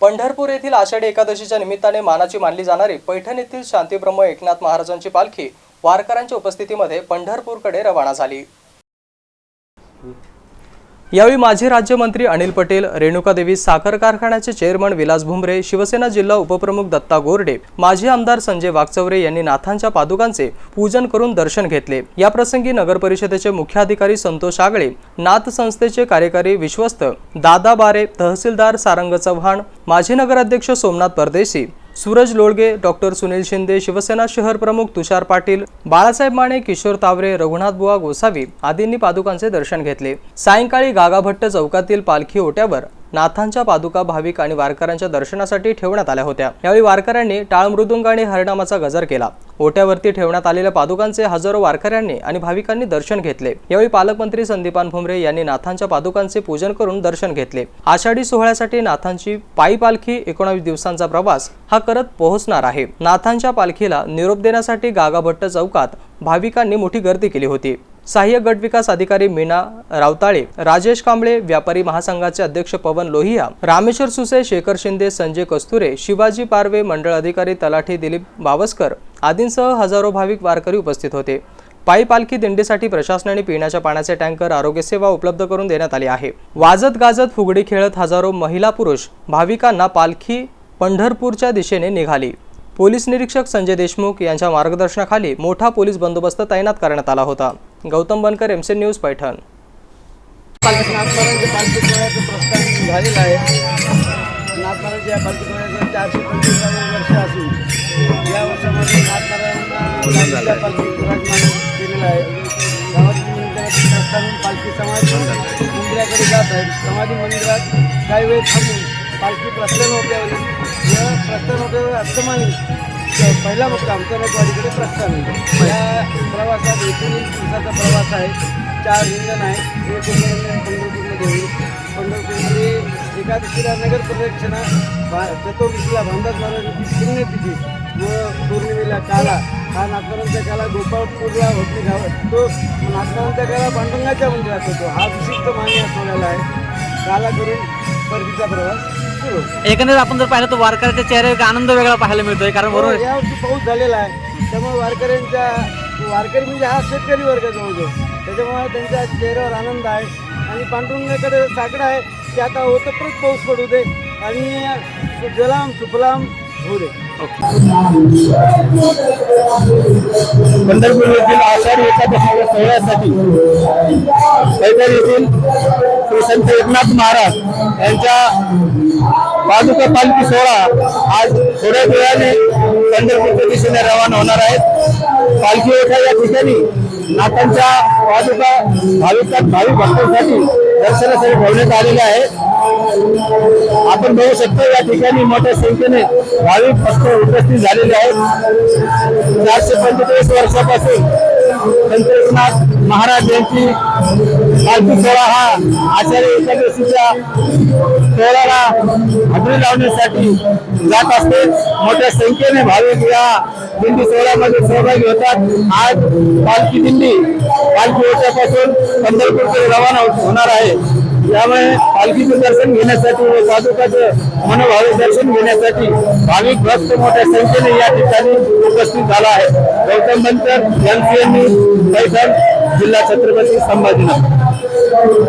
पंढरपूर येथील आषाढी एकादशीच्या निमित्ताने मानाची मानली जाणारी पैठण येथील शांतीब्रह्म एकनाथ महाराजांची पालखी वारकऱ्यांच्या उपस्थितीमध्ये पंढरपूरकडे रवाना झाली. यावेळी माजी राज्यमंत्री अनिल पटेल रेणुकादेवी साखर कारखान्याचे चेअरमन विलास भुमरे शिवसेना जिल्हा उपप्रमुख दत्ता गोरडे माजी आमदार संजय वागचौरे यांनी नाथांच्या पादुकांचे पूजन करून दर्शन घेतले. याप्रसंगी नगर परिषदेचे मुख्याधिकारी संतोष आगळे नाथ संस्थेचे कार्यकारी विश्वस्त दादा बारे तहसीलदार सारंग चव्हाण माजी नगराध्यक्ष सोमनाथ परदेशी सूरज लोळगे डॉक्टर सुनील शिंदे शिवसेना शहर प्रमुख तुषार पाटील बाळासाहेब माने किशोर तावरे रघुनाथ बुवा गोसावी आदींनी पादुकांचे दर्शन घेतले. सायंकाळी गागाभट्ट चौकातील पालखी ओट्यावर नाथांच्या पादुका भाविक आणि वारकऱ्यांच्या दर्शनासाठी ठेवण्यात आल्या होत्या. यावेळी वारकऱ्यांनी टाळ मृदुंग आणि हरणामाचा गजर केला. ओट्यावरती ठेवण्यात आलेल्या पादुकांचे हजारो वारकऱ्यांनी आणि भाविकांनी दर्शन घेतले. यावेळी पालकमंत्री संदीपान भुमरे यांनी नाथांच्या पादुकांचे पूजन करून दर्शन घेतले. आषाढी सोहळ्यासाठी नाथांची पायी पालखी एकोणावीस दिवसांचा प्रवास हा करत पोहोचणार आहे. नाथांच्या पालखीला निरोप देण्यासाठी गागाभट्ट चौकात भाविकांनी मोठी गर्दी केली होती. सहाय्यक गट विकास अधिकारी मीना रावताळे राजेश कांबळे व्यापारी महासंघाचे अध्यक्ष पवन लोहिया रामेश्वर सुसे शेखर शिंदे संजय कस्तुरे शिवाजी पारवे मंडळ अधिकारी तलाठी दिलीप बावस्कर आदींसह हजारो भाविक वारकरी उपस्थित होते. पायी पालखी दिंडीसाठी प्रशासनाने पिण्याच्या पाण्याचे टँकर आरोग्य सेवा उपलब्ध करून देण्यात आली आहे. वाजत गाजत फुगडी खेळत हजारो महिला पुरुष भाविकांना पालखी पंढरपूरच्या दिशेने निघाली. पोलीस निरीक्षक संजय देशमुख यांच्या मार्गदर्शनाखाली मोठा पोलीस बंदोबस्त तैनात करण्यात आला होता. Gautam Bankar MC news Paithan. नाथपरांच्या पालखी सोहळ्याचं प्रस्थान झालेलं आहे नाथपरांच्या पालखी सोहळ्याचं चारशे पंचवीसावं वर्ष असून या वर्षामध्ये पालखी केलेलं आहे गावातील प्रस्थान पालखी समाज मंदिराकडे जात आहे समाधी मंदिरात काही वेळ थांबून पालखी प्रस्थान होते या प्रस्थान होत्यावर अस्तमानी पहिला मुक्काम कनकवाडीकडे प्रस्थान होईल या प्रवासात एकोणीस दिवसाचा प्रवास आहे. चार इंधन आहे. एक इंधन पंढरपूरमध्ये. होईल पंढरपूरमध्ये एकादशीला नगर प्रदक्षिणा भा चतुर्दशीला भामदास महाराजांची पुण्यतिथी. व पौर्णिमेला काला. हा नागपरांचा काला गोपाळपूरला होती गाव. तो नागपरांचा काला पांडुरंगाच्या मंदिरात होतो. हा विशिष्ट मान्य असलेला आहे. काला करून परतीचा प्रवास. एकंदरीत आपण जर पाहिलं तर वारकऱ्याच्या चेहऱ्यावर एक आनंद वेगळा पाहायला मिळतोय कारण बरोबर. हो, यावर्षी पाऊस झालेला आहे. त्यामुळे वारकऱ्यांच्या वारकरी म्हणजे हा शेतकरी वर्ग जवळजवळ. त्याच्यामुळे त्यांच्या चेहऱ्यावर आनंद आहे. आणि पांडुरंगाकडे साकडं आहे की आता ओतप्रत पाऊस पडू दे आणि जलाम सुफलाम होऊ दे. पंढरपूर येथील आषाढी एकादशीच्या सोहळ्यासाठी पैठण येथील श्री संत एकनाथ महाराज यांच्या पादुका पालखी सोहळा आज थोड्या वेळाने पंढरपूरच्या दिशेने रवाना होणार आहेत पालखी ओठा या ठिकाणी नाथांच्या पादुका भाविकात भाविक भक्तांसाठी दर्शनासाठी ठेवण्यात आलेल्या आहेत आपण बघू शकतो या ठिकाणी मोठ्या संख्येने भाविक भक्त उपस्थित झालेले आहेत. चारशे पंचेचाळीस वर्षापासून संत महाराज यांची पालखी सोहळा हा आचार्य एकादशीच्या सोहळ्याला हजेरी लावण्यासाठी जात असते. मोठ्या संख्येने भाविक या दिंडी सोहळ्यामध्ये सहभागी होतात. आज पालखी दिंडी पालखी ओट्यापासून पंढरपूरकडे रवाना हो-, होणार आहे. त्यामुळे पालखीचं दर्शन घेण्यासाठी व साधुकाचं मनोभावे दर्शन घेण्यासाठी भाविक भक्त मोठ्या संख्येने या ठिकाणी उपस्थित झाला आहे. गौतम बनकर एमसीएन पैठण जिल्हा छत्रपती संभाजीनगर.